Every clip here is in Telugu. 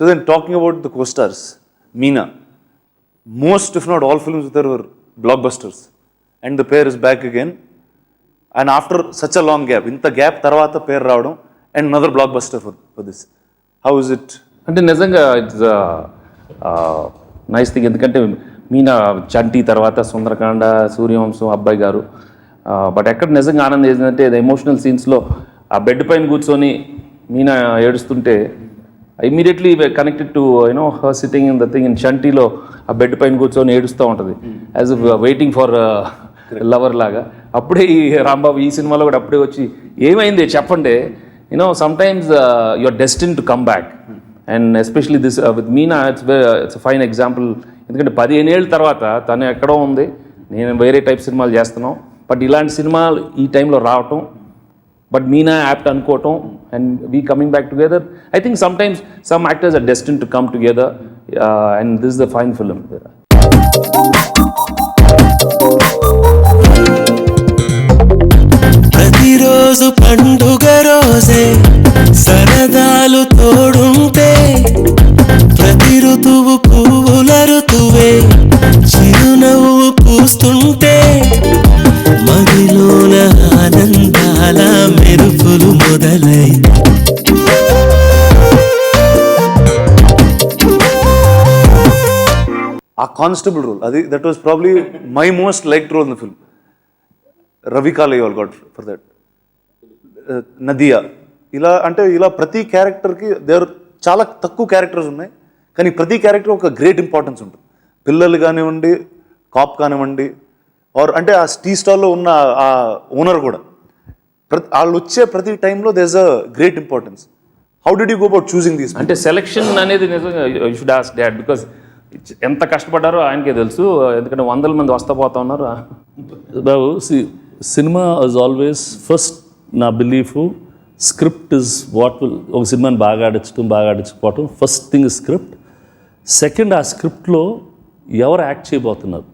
So then talking about the co-stars, Meena, most if not all films with her were blockbusters. And the pair is back again. And after such a long gap, ఇంత గ్యాప్ తర్వాత పేరు రావడం and another blockbuster for, for this. How is it? అంటే నిజంగా ఇట్స్ నైస్ థింగ్ ఎందుకంటే మీనా చంటి తర్వాత సుందరకాండ సూర్యవంశం అబ్బాయి గారు బట్ ఎక్కడ నిజంగా ఆనందం ఏంటంటే ఎమోషనల్ సీన్స్లో ఆ బెడ్ పైన కూర్చొని మీనా ఏడుస్తుంటే immediately connected to you know her sitting in the thing in చంటిలో ఆ బెడ్ పైన కూర్చొని ఏడుస్తూ ఉంటుంది. యాజ్ వెయిటింగ్ ఫర్ లవర్ లాగా. అప్పుడే ఈ రాంబాబు ఈ సినిమాలో కూడా అప్పుడే వచ్చి ఏమైంది చెప్పండి you know sometimes your destine to come back and especially this with Meena it's it's fine example ఎందుకంటే పదిహేను ఏళ్ళ తర్వాత తను ఎక్కడో ఉంది. నేను వేరే టైప్ సినిమాలు చేస్తున్నాం. బట్ ఇలాంటి సినిమాలు ఈ టైంలో రావటం బట్ మీనా యాప్ట్ అనుకోవటం and we coming back together I think sometimes some actors are destine to come together and this the fine film ప్రతిరోజు పండుగ రోజే సరదాలు తోడుంటే ప్రతి ఋతువు పువ్వుల ఋతువే. ఆ కానిస్టేబుల్ రోల్ అది that was probably my most like role in the film Ravi కాలేవాల్ got for that Nadiya ఇలా అంటే ఇలా ప్రతి క్యారెక్టర్కి దేర్ చాలా తక్కువ క్యారెక్టర్స్ ఉన్నాయి కానీ ప్రతి క్యారెక్టర్ ఒక గ్రేట్ ఇంపార్టెన్స్ ఉంటుంది. పిల్లలు కానివ్వండి కాప్ కానివ్వండి ఆర్ అంటే ఆ టీ స్టాల్లో ఉన్న ఆ ఓనర్ కూడా. ప్రతి వాళ్ళు వచ్చే ప్రతి టైంలో does a great importance how did you go about choosing these అంటే సెలక్షన్ అనేది నిజంగా you should as dad because ఎంత కష్టపడ్డారో ఆయనకే తెలుసు. ఎందుకంటే వందల మంది వస్తా పోతా ఉన్నారు. బాబు సినిమా ఇస్ ఆల్వేస్ ఫస్ట్ నా belief script is what will ఒక సినిమాని బాగా ఆడించడం బాగా ఆడించకపోవటం ఫస్ట్ థింగ్ స్క్రిప్ట్ సెకండ్ ఆ స్క్రిప్ట్లో ఎవరు యాక్ట్ చేయబోతున్నారు?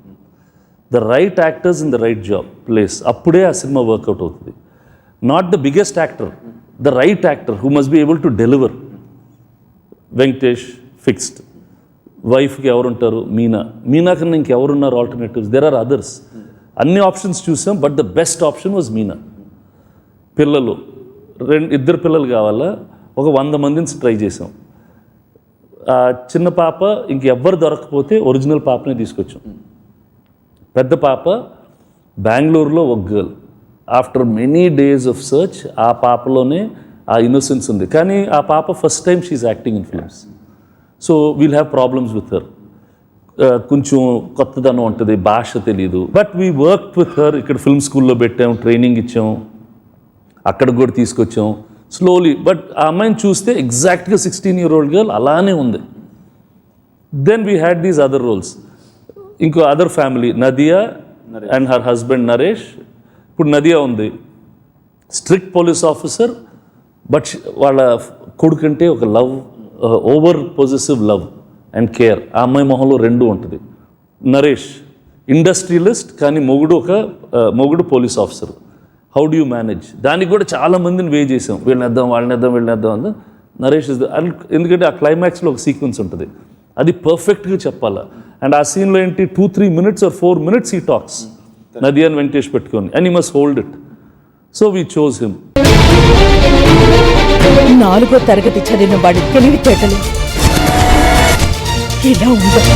The right actors in the right job place అప్పుడే ఆ సినిమా వర్కౌట్ అవుతుంది. Not the biggest actor the right actor who must be able to deliver Venkatesh fixed వైఫ్కి ఎవరుంటారు? మీనా. మీనా కన్నా ఇంకెవరున్నారు ఆల్టర్నేటివ్స్ దెర్ ఆర్ అదర్స్ అన్ని ఆప్షన్స్ చూసాం but the best option was Meena. పిల్లలు. రెండు ఇద్దరు పిల్లలు కావాలా? ఒక వంద మందిని ట్రై చేసాం. ఆ చిన్న పాప ఇంకెవ్వరు దొరకకపోతే ఒరిజినల్ పాపనే తీసుకొచ్చాం. పెద్ద పాప బెంగళూరులో ఒక girl after many days of search ఆ పాపలోనే ఆ ఇన్నోసెన్స్ ఉంది. కానీ ఆ పాప first time she acting in films so we'll have problems with her కొంచెం కొత్తదనం ఉంటుంది భాష తెలియదు but we work with her ఇక్కడ ఫిల్మ్ స్కూల్లో పెట్టాం ట్రైనింగ్ ఇచ్చాం. అక్కడికి కూడా తీసుకొచ్చాం. స్లోలీ బట్ ఆ అమ్మాయిని చూస్తే ఎగ్జాక్ట్గా సిక్స్టీన్ ఇయర్ ఓల్డ్ గర్ల్ అలానే ఉంది. Then we had these other roles ఇంకో other family Nadiya and her husband Naresh ఇప్పుడు నదియా ఉంది. స్ట్రిక్ట్ పోలీస్ ఆఫీసర్ బట్ వాళ్ళ కొడుకంటే ఒక love over positive love and care ఆ అమ్మాయి మొహంలో రెండు ఉంటుంది. నరేష్ ఇండస్ట్రియలిస్ట్ కానీ మొగుడు ఒక మొగుడు police officer how do you manage దానికి కూడా చాలా మందిని వే చేసాం. వీళ్ళని వేద్దాం వాళ్ళని వేద్దాం వీళ్ళని వేద్దాం అందా నరేష్ ఇస్ ఎందుకంటే ఆ క్లైమాక్స్లో ఒక సీక్వెన్స్ ఉంటుంది. అది పర్ఫెక్ట్గా చెప్పాలా. అండ్ ఆ సీన్లో ఏంటి? Two three minutes or four minutes ఈ టాక్స్ నది అని వెంకటేష్ పెట్టుకొని. And he must hold it so we chose him నాలుగో తరగతి చదివిన వాడి తెలివితేటలు ఇలా ఉండదు